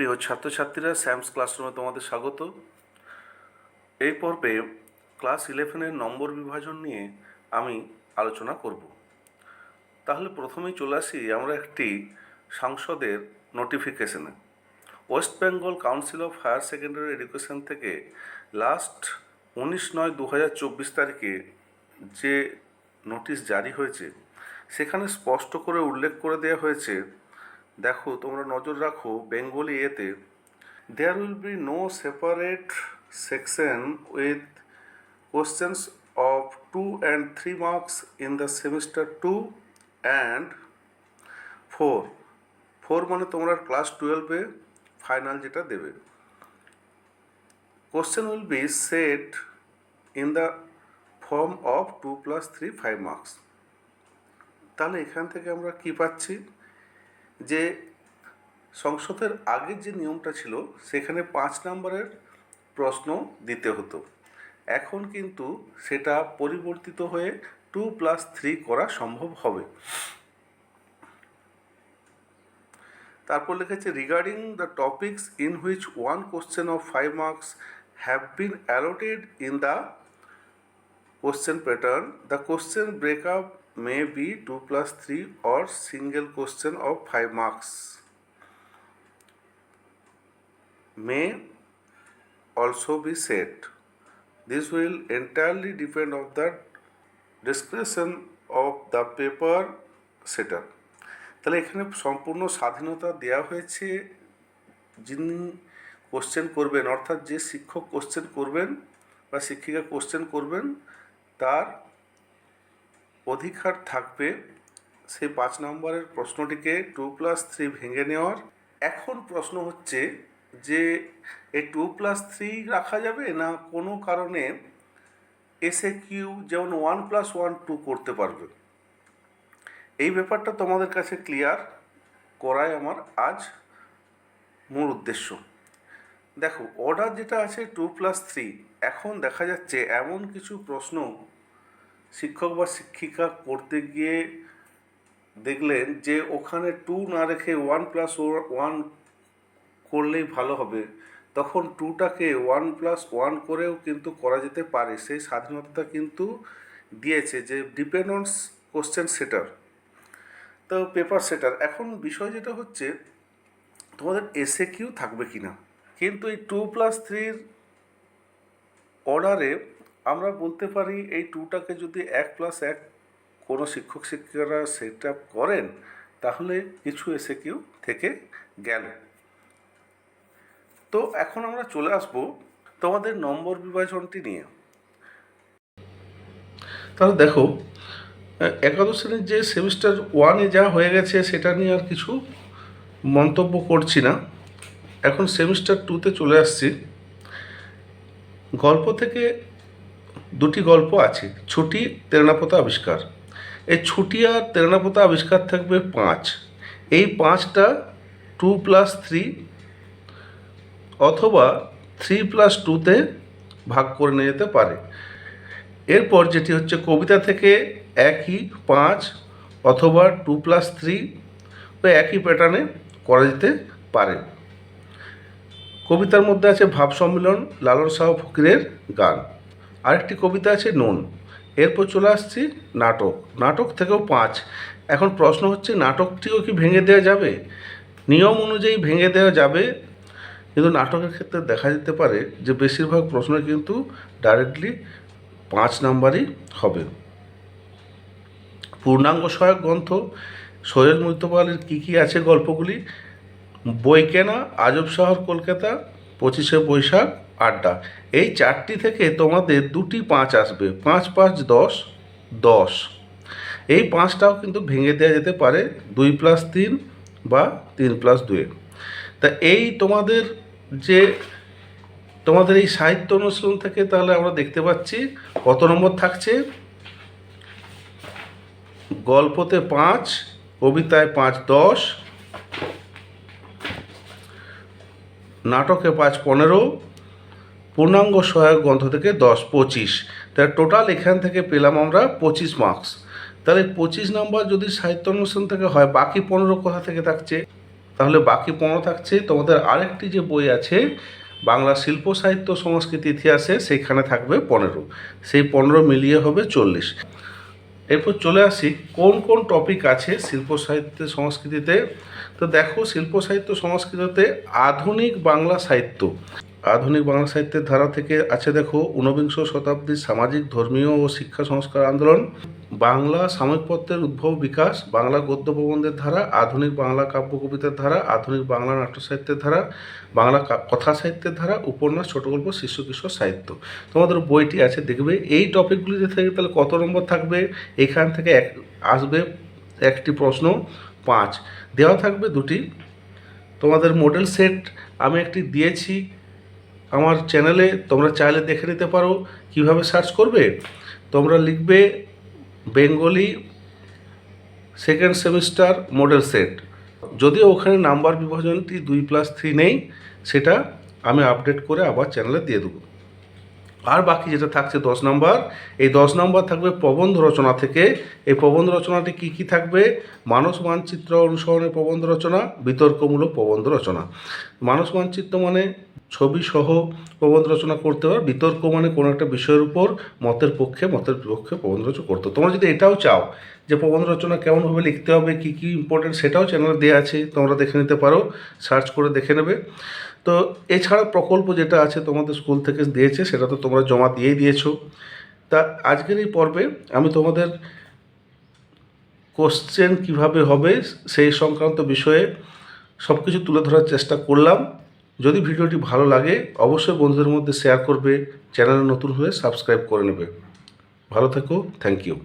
প্রিয় ছাত্রছাত্রীরা স্যামস ক্লাসরুমে তোমাদের স্বাগত। এই পর্বে ক্লাস ইলেভেনের নম্বর বিভাজন নিয়ে আমি আলোচনা করব। তাহলে প্রথমেই চলে আসি আমরা একটি সাংসদের নোটিফিকেশনে West Bengal Council of Higher Secondary Education থেকে লাস্ট উনিশ নয় দু হাজার চব্বিশ তারিখে যে নোটিশ জারি হয়েছে, সেখানে স্পষ্ট করে উল্লেখ করে দেওয়া হয়েছে দেখো, তোমরা নজর রাখো, বেঙ্গলি এতে there will be no separate section with questions of two and three marks in the semester two and four four মানে তোমরা ক্লাস টুয়েলভে ফাইনাল যেটা দেবে। Question will be set in the form of two plus three five marks তাহলে এখান থেকে আমরা কি পাচ্ছি? যে সংসদের আগের যে নিয়মটা ছিল, সেখানে পাঁচ নম্বরের প্রশ্ন দিতে হতো। এখন কিন্তু সেটা পরিবর্তিত হয়ে টু প্লাস থ্রি করা সম্ভব হবে। তারপর লিখেছে regarding the topics in which one question of five marks have been allotted in the question pattern, the question breakup may be 2 plus 3 or single question of 5 marks may also be set this will entirely depend of the discretion of the paper setter তাহলে এখানে সম্পূর্ণ স্বাধীনতা দেওয়া হয়েছে যিনি question করবেন অর্থাৎ যে শিক্ষক কোশ্চেন করবেন বা শিক্ষিকা কোশ্চেন করবেন তার অধিকার থাকবে, সেই পাঁচ নম্বরের প্রশ্নটিকে টু প্লাস থ্রি ভেঙে নেওয়ার। এখন প্রশ্ন হচ্ছে যে এই টু প্লাস থ্রি রাখা যাবে না কোনো কারণে এসে কিউ যেমন ওয়ান প্লাস ওয়ান টু করতে পারবে? এই ব্যাপারটা তোমাদের কাছে ক্লিয়ার করাই আমার আজ মূল উদ্দেশ্য। দেখো অর্ডার যেটা আছে টু প্লাস থ্রি, এখন দেখা যাচ্ছে এমন কিছু প্রশ্ন শিক্ষক বা শিক্ষিকা করতে গিয়ে দেখলেন যে ওখানে টু না রেখে ওয়ান প্লাস ওয়ান করলেই ভালো হবে। তখন টুটাকে ওয়ান প্লাস ওয়ান করেও কিন্তু করা যেতে পারে। সেই স্বাধীনতা কিন্তু দিয়েছে যে ডিপেন্ড অন কোশ্চেন সেটার তো পেপার সেটার এখন বিষয় যেটা হচ্ছে, তোমাদের এসে কিউ থাকবে কি না কিন্তু এই টু প্লাস থ্রির অর্ডারে আমরা বলতে পারি এই টুটাকে যদি এক প্লাস এক কোনো শিক্ষক শিক্ষিকারা সেট আপ করেন, তাহলে কিছু এসে কিউ থেকে গেল। তো এখন আমরা চলে আসব তোমাদের নম্বর বিভাজনটি নিয়ে। তাহলে দেখো, একাদশ শ্রেণির যে সেমিস্টার ওয়ানে যা হয়ে গেছে সেটা নিয়ে আর কিছু মন্তব্য করছি না। এখন সেমিস্টার টুতে চলে আসছি। গল্প থেকে দুটি গল্প আছে, ছুটি তেরনাপোতা আবিষ্কার। এই ছুটি আর তেরনাপোতা আবিষ্কার থাকবে পাঁচ। এই পাঁচটা টু প্লাস থ্রি অথবা থ্রি প্লাস টুতে ভাগ করে নিয়ে যেতে পারে। এরপর যেটি হচ্ছে কবিতা থেকে একই পাঁচ অথবা টু প্লাস থ্রি একই প্যাটার্নে করা যেতে পারে। কবিতার মধ্যে আছে ভাব সম্মিলন, লালন শাহ ফকিরের গান। আরেকটি কবিতা আছে নুন। এরপর চলে আসছি নাটক। নাটক থেকেও পাঁচ। এখন প্রশ্ন হচ্ছে, নাটকটিও কি ভেঙে দেওয়া যাবে? নিয়ম অনুযায়ী ভেঙে দেওয়া যাবে। কিন্তু নাটকের ক্ষেত্রে দেখা যেতে পারে যে, বেশিরভাগ প্রশ্ন কিন্তু ডাইরেক্টলি পাঁচ নাম্বারই হবে। পূর্ণাঙ্গ সহায়ক গ্রন্থ সোহেল মুস্তফালের কী কী আছে গল্পগুলি? বই কেনা আজব শহর, কলকাতা, পঁচিশে বৈশাখ আড্ডা। এই চারটি থেকে তোমাদের দুটি পাঁচ আসবে। পাঁচ পাঁচ, দশ দশ। এই পাঁচটাও কিন্তু ভেঙে দেওয়া যেতে পারে। দুই প্লাস তিন বা তিন প্লাস দুয়ে তা এই তোমাদের যে তোমাদের এই সাহিত্য অনুশীলন থেকে তাহলে আমরা দেখতে পাচ্ছি, কত নম্বর থাকছে? গল্পতে পাঁচ, কবিতায় পাঁচ, দশ। নাটকে পাঁচ, পনেরো। পূর্ণাঙ্গ সহায়ক গ্রন্থ থেকে দশ, পঁচিশ। তাহলে টোটাল এখান থেকে পেলাম আমরা পঁচিশ মার্কস তাহলে পঁচিশ নম্বর যদি সাহিত্য অনুষ্ঠান থেকে হয়, বাকি পনেরো কোথা থেকে থাকছে? তাহলে বাকি পনেরো থাকছে তোমাদের আরেকটি যে বই আছে, বাংলা শিল্প, সাহিত্য, সংস্কৃতি, ইতিহাসে, সেইখানে থাকবে পনেরো। সেই পনেরো মিলিয়ে হবে চল্লিশ। এরপর চলে আসি, কোন কোন টপিক আছে শিল্প, সাহিত্য, সংস্কৃতিতে? তো দেখো, শিল্প, সাহিত্য, সংস্কৃতিতে আধুনিক বাংলা সাহিত্য। আধুনিক বাংলা সাহিত্যের ধারা থেকে আছে দেখো ঊনবিংশ শতাব্দীর সামাজিক, ধর্মীয় ও শিক্ষা সংস্কার আন্দোলন। বাংলা সাময়িকপত্রের উদ্ভব বিকাশ, বাংলা গদ্য প্রবন্ধের ধারা, আধুনিক বাংলা কাব্য কবিতার ধারা, আধুনিক বাংলা নাট্য সাহিত্যের ধারা, বাংলা কথা সাহিত্যের ধারা, উপন্যাস ছোট গল্প শিশু কিশোর সাহিত্য। তোমাদের বইটি আছে, দেখবে। এই টপিকগুলিতে থেকে তাহলে কত নম্বর থাকবে? এখান থেকে এক আসবে একটি প্রশ্ন, পাঁচ। দেওয়া থাকবে দুটি। তোমাদের মডেল সেট আমি একটি দিয়েছি। আমার চ্যানেলে তোমরা চাইলে দেখে নিতে পারো কীভাবে সার্চ করবে। তোমরা লিখবে Bengali second semester model set যদিও ওখানে নাম্বার বিভাজনটি দুই প্লাস থ্রি নেই, সেটা আমি আপডেট করে আবার চ্যানেলে দিয়ে দেবো। আর বাকি যেটা থাকছে দশ নম্বর এই দশ নম্বর থাকবে প্রবন্ধ রচনা থেকে। এই প্রবন্ধ রচনাটি কি কি থাকবে? মানস মানচিত্র অনুসরণের প্রবন্ধ রচনা, বিতর্কমূলক প্রবন্ধ রচনা। মানস মানচিত্র মানে ছবি সহ প্রবন্ধ রচনা করতে হবে বিতর্ক মানে কোনো একটা বিষয়ের উপর মতের পক্ষে, মতের বিপক্ষে প্রবন্ধ রচনা করতে। তোমরা যদি এটাও চাও যে প্রবন্ধ রচনা কেমনভাবে লিখতে হবে, কী কী ইম্পর্টেন্ট সেটাও চ্যানেলে দেওয়া আছে, তোমরা দেখে নিতে পারো সার্চ করে দেখে নেবে। তো এছাড়া প্রকল্প যেটা আছে তোমাদের স্কুল থেকে দিয়েছে, সেটা তো তোমরা জমা দিয়েই দিয়েছ। তা আজকের এই পর্বে আমি তোমাদের কোশ্চেন কীভাবে হবে, সেই সংক্রান্ত বিষয়ে সব কিছু তুলে ধরার চেষ্টা করলাম। যদি ভিডিওটি ভালো লাগে, অবশ্যই বন্ধুদের মধ্যে শেয়ার করবে, চ্যানেলে নতুন হয়ে সাবস্ক্রাইব করে নেবে। ভালো থেকো থ্যাংক ইউ